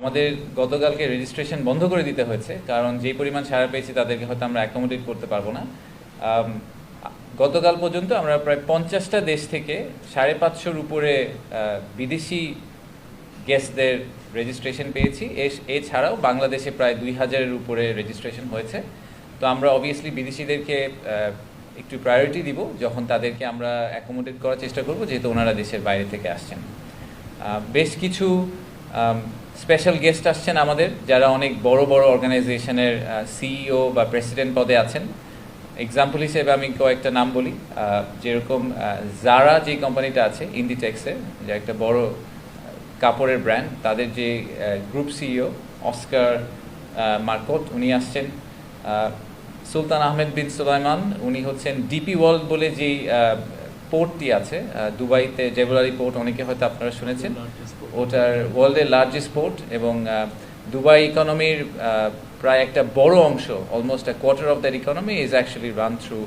আমাদের গতকালকে রেজিস্ট্রেশন বন্ধ করে দিতে হয়েছে, কারণ যেই পরিমাণ সাড়া পেয়েছি তাদেরকে হয়তো আমরা অ্যাকোমোডেট করতে পারব না। গতকাল পর্যন্ত আমরা প্রায় পঞ্চাশটা দেশ থেকে সাড়ে পাঁচশোর উপরে বিদেশি গেস্টদের রেজিস্ট্রেশন পেয়েছি। এছাড়াও বাংলাদেশে প্রায় দুই হাজারের উপরে রেজিস্ট্রেশন হয়েছে। তো আমরা অবভিয়াসলি বিদেশিদেরকে একটু প্রায়োরিটি দিব, যখন তাদেরকে আমরা অ্যাকোমোডেট করার চেষ্টা করব, যেহেতু ওনারা দেশের বাইরে থেকে আসছেন। বেশ কিছু স্পেশাল গেস্ট আসছেন আমাদের, যারা অনেক বড় বড় অর্গানাইজেশনের সিইও বা প্রেসিডেন্ট পদে আছেন। এক্সাম্পল হিসেবে আমি কয়েকটা নাম বলি। যেরকম জারা যে কোম্পানিটা আছে ইন্ডিটেক্সের যে একটা বড় কাপড়ের ব্র্যান্ড তাদের যে গ্রুপ সিইও অস্কার মার্কট, উনি আসছেন। সুলতান আহমেদ বিন সুলাইমান, উনি হচ্ছেন ডিপি ওয়ার্ল্ড বলে যেই পোর্টটি আছে দুবাইতে জেবুলারি পোর্ট অনেকে হয়তো আপনারা শুনেছেন। ওটার ওয়ার্ল্ডের লার্জেস্ট পোর্ট এবং দুবাই ইকোনমির প্রায় একটা বড় অংশ almost a quarter of that economy is actually run through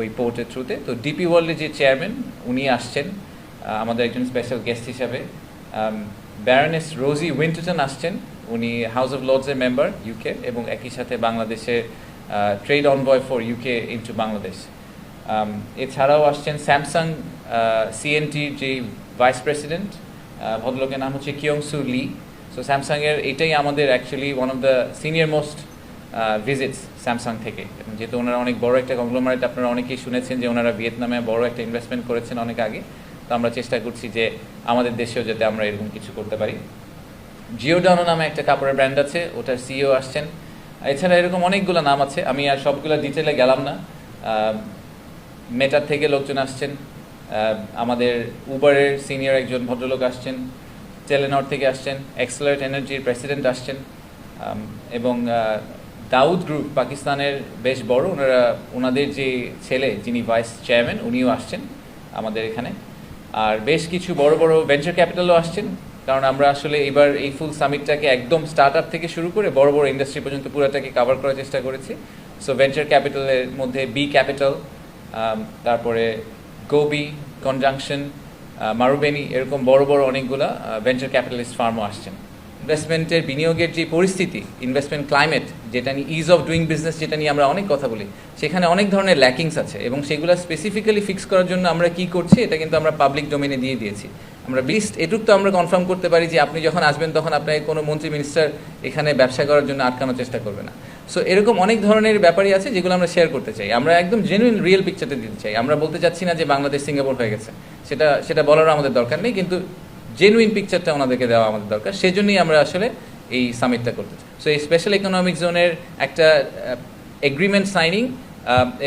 ওই পোর্টের থ্রুতে তো ডিপি ওয়ার্ল্ডের যে চেয়ারম্যান উনি আসছেন আমাদের একজন স্পেশাল গেস্ট হিসাবে। ব্যারনেস রোজি উইন্টন আসছেন উনি হাউস অফ লর্ডসের মেম্বার ইউকে এবং একই সাথে বাংলাদেশের trade envoy for UK into Bangladesh এছাড়াও আসছেন স্যামসাং সিএনটির যে ভাইস প্রেসিডেন্ট ভদ্রলোকের নাম হচ্ছে কিয়ং সু লি সো স্যামসাংয়ের এটাই আমাদের actually one of the senior most visits Samsung থেকে। যেহেতু ওনারা অনেক বড় একটা কংগ্লোমারেট আপনারা অনেকেই শুনেছেন যে ওনারা ভিয়েতনামে বড় একটা ইনভেস্টমেন্ট করেছেন অনেক আগে। তো আমরা চেষ্টা করছি যে আমাদের দেশেও যাতে আমরা এরকম কিছু করতে পারি। জিওডানো নামে একটা কাপড়ের ব্র্যান্ড আছে, ওটার সিইও আসছেন। এছাড়া এরকম অনেকগুলো নাম আছে, আমি আর সবগুলো ডিটেলে গেলাম না। মেটার থেকে লোকজন আসছেন আমাদের উবারের সিনিয়র একজন ভদ্রলোক আসছেন টেলেনর থেকে আসছেন এক্সেলারেট এনার্জির প্রেসিডেন্ট আসছেন এবং দাউদ গ্রুপ পাকিস্তানের বেশ বড়, ওনারা, ওনাদের যে ছেলে, যিনি ভাইস চেয়ারম্যান উনিও আসছেন আমাদের এখানে। আর বেশ কিছু বড় বড় ভেঞ্চার ক্যাপিটালও আসছেন, কারণ আমরা আসলে এবার এই ফুল সামিটটাকে একদম স্টার্ট আপ থেকে শুরু করে বড় বড় ইন্ডাস্ট্রি পর্যন্ত পুরোটাকে কভার করার চেষ্টা করেছি। সো ভেঞ্চার ক্যাপিটালের মধ্যে বি ক্যাপিটাল তারপরে গোবি কনজাংশন মারুবেনি এরকম বড় বড় অনেকগুলা ভেঞ্চার ক্যাপিটালিস্ট ফার্মও আসছেন। ইনভেস্টমেন্টের বিনিয়োগের যে পরিস্থিতি ইনভেস্টমেন্ট ক্লাইমেট যেটা নিয়ে ইজ অফ ডুইং বিজনেস যেটা নিয়ে আমরা অনেক কথা বলি, সেখানে অনেক ধরনের ল্যাকিংস আছে এবং সেগুলো স্পেসিফিক্যালি ফিক্স করার জন্য আমরা কি করছি, এটা কিন্তু আমরা পাবলিক ডোমেনে দিয়ে দিয়েছি। আমরা লিস্ট এটুক তো আমরা কনফার্ম করতে পারি যে আপনি যখন আসবেন, তখন আপনাকে কোনো মন্ত্রী মিনিস্টার এখানে ব্যবসা করার জন্য আটকানোর চেষ্টা করবে না। সো এরকম অনেক ধরনের ব্যাপারই আছে যেগুলো আমরা শেয়ার করতে চাই। আমরা একদম জেনুইন রিয়েল পিকচারটা দিতে চাই। আমরা বলতে চাচ্ছি না যে বাংলাদেশ সিঙ্গাপুর হয়ে গেছে। সেটা সেটা বলারও আমাদের দরকার নেই, কিন্তু জেনুইন পিকচারটা ওনাদেরকে দেওয়া আমাদের দরকার। সেজন্যই আমরা আসলে এই সামিটটা করতে চাই। সো এই স্পেশাল ইকোনমিক জোনের একটা এগ্রিমেন্ট সাইনিং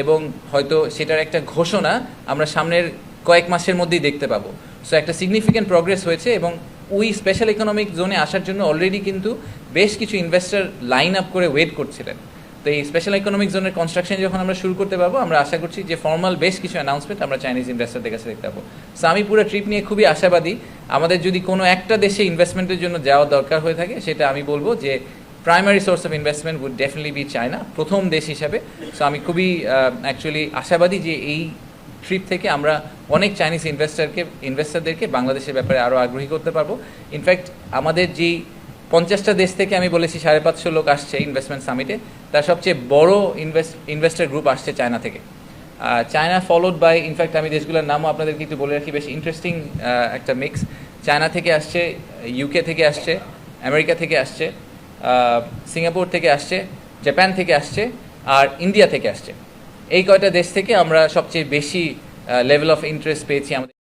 এবং হয়তো সেটার একটা ঘোষণা আমরা সামনের কয়েক মাসের মধ্যেই দেখতে পাবো। সো একটা সিগনিফিক্যান্ট প্রগ্রেস হয়েছে এবং ওই স্পেশাল ইকোনমিক জোনে আসার জন্য অলরেডি কিন্তু বেশ কিছু ইনভেস্টর লাইন আপ করে ওয়েট করছিলেন। তো এই স্পেশাল ইকোনমিক জোনের কনস্ট্রাকশন যখন আমরা শুরু করতে পারব, আমরা আশা করছি যে ফর্মাল বেশ কিছু অ্যানাউন্সমেন্ট আমরা চাইনিজ ইনভেস্টরদের কাছে দেখতে পাবো। সো আমি পুরো ট্রিপ নিয়ে খুবই আশাবাদী। আমাদের যদি কোনো একটা দেশে ইনভেস্টমেন্টের জন্য যাওয়া দরকার হয়ে থাকে, সেটা আমি বলব যে primary source of investment would definitely be China প্রথম দেশ হিসাবে। সো আমি খুবই অ্যাকচুয়ালি আশাবাদী যে এই ট্রিপ থেকে আমরা অনেক চাইনিজ ইনভেস্টারকে ইনভেস্টারদেরকে বাংলাদেশের ব্যাপারে আরও আগ্রহী করতে পারব। ইনফ্যাক্ট আমাদের যেই পঞ্চাশটা দেশ থেকে আমি বলেছি সাড়ে পাঁচশো লোক আসছে ইনভেস্টমেন্ট সামিটে তার সবচেয়ে বড় ইনভেস্ট ইনভেস্টার গ্রুপ আসছে চায়না থেকে। China followed by in fact আমি দেশগুলোর নামও আপনাদেরকে একটু বলে রাখি, বেশ ইন্টারেস্টিং একটা মিক্স চায়না থেকে আসছে ইউকে থেকে আসছে আমেরিকা থেকে আসছে সিঙ্গাপুর থেকে আসছে জাপান থেকে আসছে, আর ইন্ডিয়া থেকে আসছে। এই কয়টা দেশ থেকে আমরা সবচেয়ে বেশি লেভেল অফ ইন্টারেস্ট পেয়েছি আমাদের।